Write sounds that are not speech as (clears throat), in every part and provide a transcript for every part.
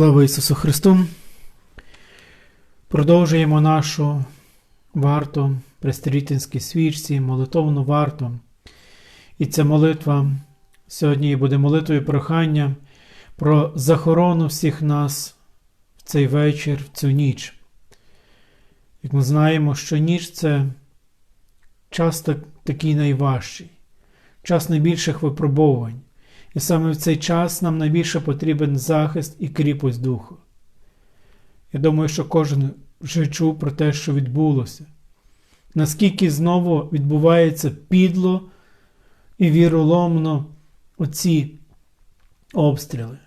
Слава Ісусу Христу! Продовжуємо нашу варту престерітинській свічці, молитовну варту. І ця молитва сьогодні буде молитвою прохання про захорону всіх нас в цей вечір, в цю ніч. Як ми знаємо, що ніч це час такий найважчий, час найбільших випробовувань. І саме в цей час нам найбільше потрібен захист і кріпость духу. Я думаю, що кожен вже чув про те, що відбулося. Наскільки знову відбувається підло і віроломно оці обстріли,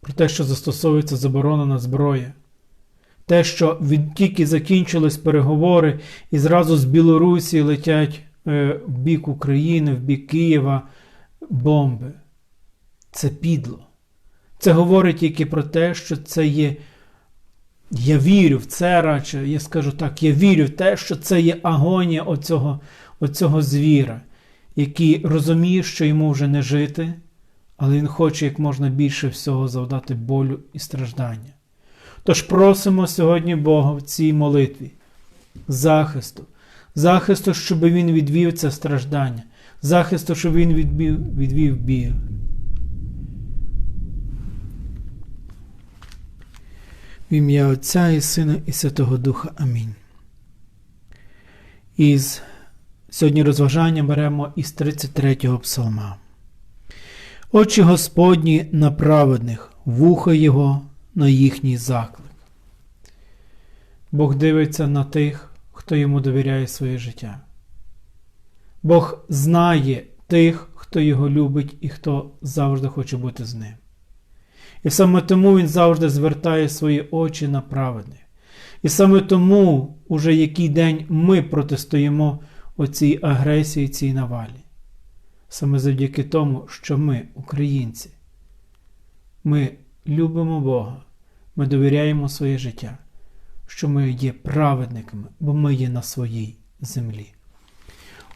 про те, що застосовується заборонена зброя, те, що від, тільки закінчились переговори, і зразу з Білорусі летять е, в бік України, в бік Києва бомби. Це підло. Це говорить тільки про те, що це є. Я вірю в це радше, я скажу так, я вірю в те, що це є агонія оцього, оцього звіра, який розуміє, що йому вже не жити, але він хоче як можна більше всього завдати болю і страждання. Тож просимо сьогодні Бога в цій молитві захисту, захисту, щоб він відвів це страждання, захисту, щоб він відвів, відвів бій. В ім'я Отця і Сина і Святого Духа. Амінь. Із сьогодні розважання беремо із 33-го псалма. Очі Господні на праведних, вуха Його на їхній заклик. Бог дивиться на тих, хто йому довіряє своє життя. Бог знає тих, хто його любить і хто завжди хоче бути з ним. І саме тому він завжди звертає свої очі на праведних. І саме тому, уже який день ми протистоїмо оцій агресії, цій навалі. Саме завдяки тому, що ми, українці, ми любимо Бога, ми довіряємо своє життя, що ми є праведниками, бо ми є на своїй землі.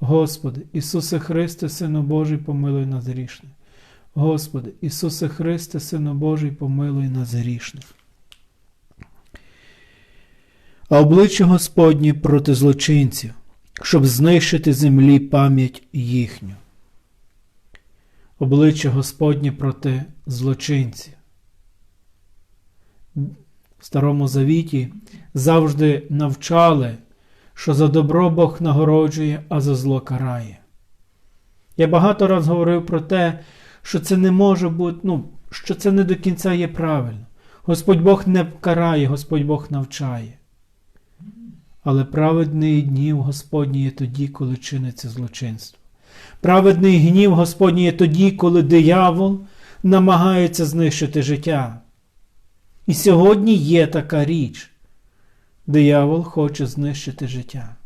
Господи, Ісусе Христе, Сину Божий, помилуй нас грішне. Господи, Ісусе Христе, Сину Божий, помилуй нас грішних. А обличчя Господнє проти злочинців, щоб знищити землі пам'ять їхню. Обличчя Господнє проти злочинців. В Старому Завіті завжди навчали, що за добро Бог нагороджує, а за зло карає. Я багато раз говорив про те, що це не може бути, ну, що це не до кінця є правильно. Господь Бог не карає, Господь Бог навчає. Але праведний гнів Господній є тоді, коли чиниться злочинство. Праведний гнів Господній є тоді, коли диявол намагається знищити життя. І сьогодні є така річ. Диявол хоче знищити життя.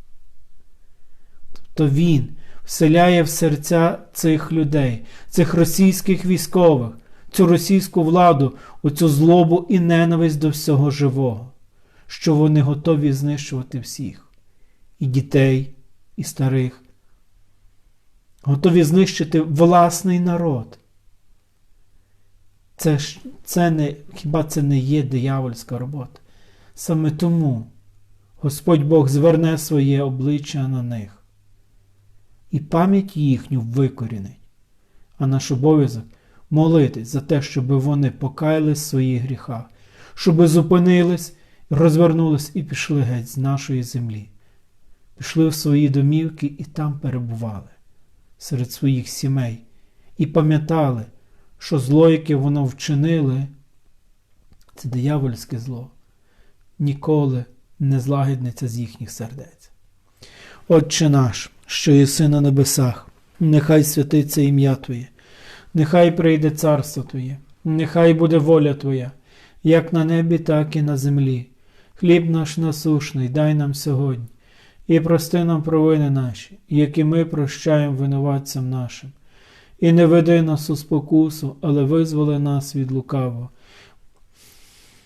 Тобто він вселяє в серця цих людей, цих російських військових, цю російську владу, оцю злобу і ненависть до всього живого, що вони готові знищувати всіх, і дітей, і старих, готові знищити власний народ. Це, це не, хіба це не є диявольська робота? Саме тому Господь Бог зверне своє обличчя на них і пам'ять їхню викорінить, а наш обов'язок молитись за те, щоб вони покаялись в своїх гріхах, щоб зупинились, розвернулись і пішли геть з нашої землі. Пішли в свої домівки і там перебували серед своїх сімей і пам'ятали, що зло, яке воно вчинили, це диявольське зло, ніколи не злагіднеться з їхніх сердець. Отче наш, що єси на небесах, нехай святиться ім'я Твоє, нехай прийде царство Твоє, нехай буде воля Твоя, як на небі, так і на землі. Хліб наш насушний, дай нам сьогодні, і прости нам провини наші, які ми прощаємо винуватцям нашим. І не веди нас у спокусу, але визволи нас від лукавого.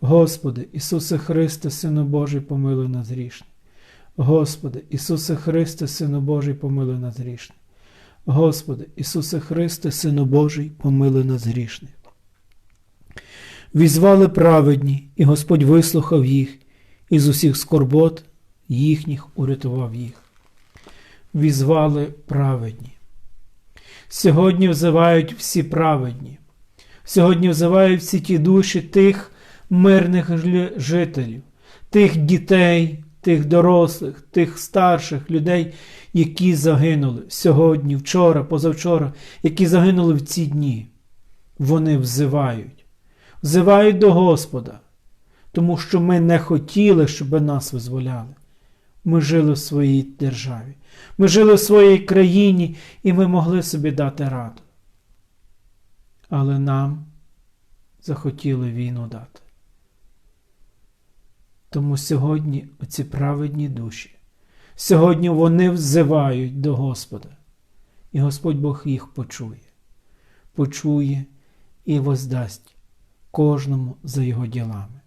Господи, Ісусе Христе, Сину Божий, помилуй нас грішне. Господи, Ісусе Христе, Сину Божий, помилуй нас грішне. Господи, Ісусе Христе, Сину Божий, помилуй нас грішних. Візвали праведні, і Господь вислухав їх, і з усіх скорбот їхніх урятував їх. Візвали праведні. Сьогодні взивають всі праведні. Сьогодні взивають всі ті душі тих мирних жителів, тих дітей, тих дорослих, тих старших людей, які загинули сьогодні, вчора, позавчора, які загинули в ці дні. Вони взивають, взивають до Господа, тому що ми не хотіли, щоб нас визволяли. Ми жили в своїй державі, ми жили в своїй країні і ми могли собі дати раду. Але нам захотіли війну дати. Тому сьогодні оці праведні душі, сьогодні вони взивають до Господа, і Господь Бог їх почує, почує і воздасть кожному за його ділами.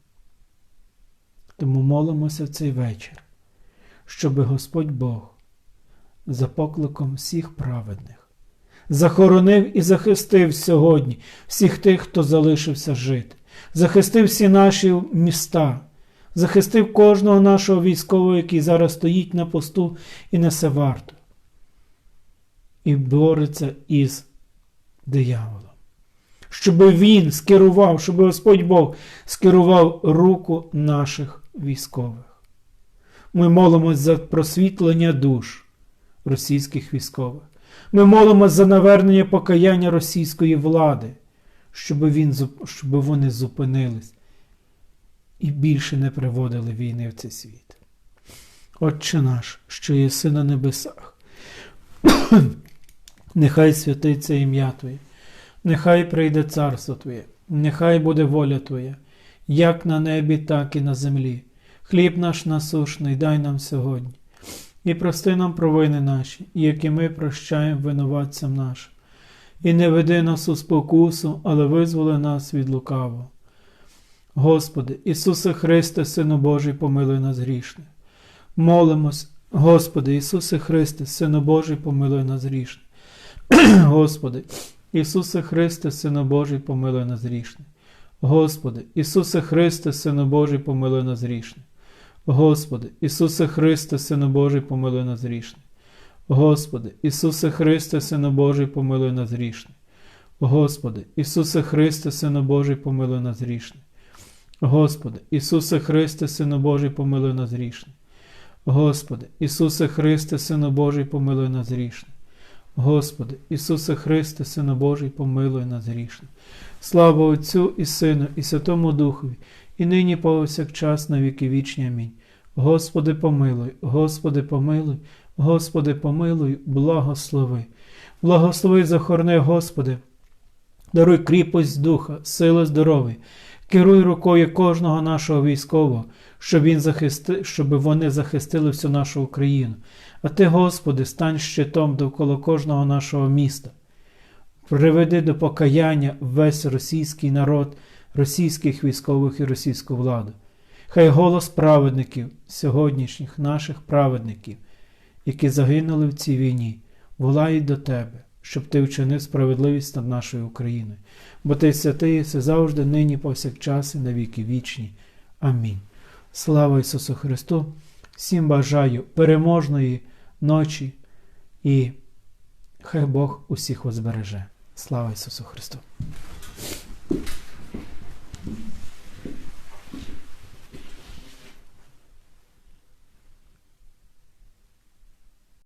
Тому молимося в цей вечір, щоби Господь Бог за покликом всіх праведних захоронив і захистив сьогодні всіх тих, хто залишився жити, захистив всі наші міста захистив кожного нашого військового, який зараз стоїть на посту і несе варту. І бореться із дияволом. Щоб він скерував, щоб Господь Бог скерував руку наших військових. Ми молимось за просвітлення душ російських військових. Ми молимось за навернення покаяння російської влади, щоб, він, щоб вони зупинились і більше не приводили війни в цей світ. Отче наш, що єси на небесах, (coughs) нехай святиться ім'я Твоє, нехай прийде царство Твоє, нехай буде воля Твоя, як на небі, так і на землі. Хліб наш насушний, дай нам сьогодні. І прости нам провини наші, які ми прощаємо винуватцям нашим. І не веди нас у спокусу, але визволи нас від лукавого. Господи, Ісусе Христе, Сину Божий, помилуй нас грішних. Молимось, (clears throat) Господи, Ісусе Христе, Сину Божий, помилуй нас грішних. Господи, Ісусе Христе, Сину Божий, помилуй нас грішних. Господи, Ісусе Христе, Сину Божий, помилуй нас грішних. Господи, Ісусе Христе, Сину Божий, помилуй нас грішних. Господи, Ісусе Христе, Сину Божий, помилуй нас грішних. Господи, Ісусе Христе, Сину Божий, помилуй нас грішних. Господи, Ісусе Христе, Сину Божий, помилуй нас грішне. Господи, Ісусе Христе, Сину Божий, помилуй нас грішне. Господи, Ісусе Христе, Сину Божий, помилуй нас грішне. Слава Отцю і Сину, і Святому Духові, і нині повсякчас на віки вічні. Амінь. Господи, помилуй, Господи, помилуй, Господи, помилуй, благослови. Благослови, захорни, Господи, даруй кріпость Духа, сили здоров'я. Керуй рукою кожного нашого військового, щоб він захисти, щоб вони захистили всю нашу Україну. А ти, Господи, стань щитом довкола кожного нашого міста. Приведи до покаяння весь російський народ, російських військових і російську владу. Хай голос праведників, сьогоднішніх наших праведників, які загинули в цій війні, волають до тебе, щоб ти вчинив справедливість над нашою Україною. Бо ти святий, все завжди, нині, повсякчас і на віки вічні. Амінь. Слава Ісусу Христу! Всім бажаю переможної ночі і хай Бог усіх вас. Слава Ісусу Христу!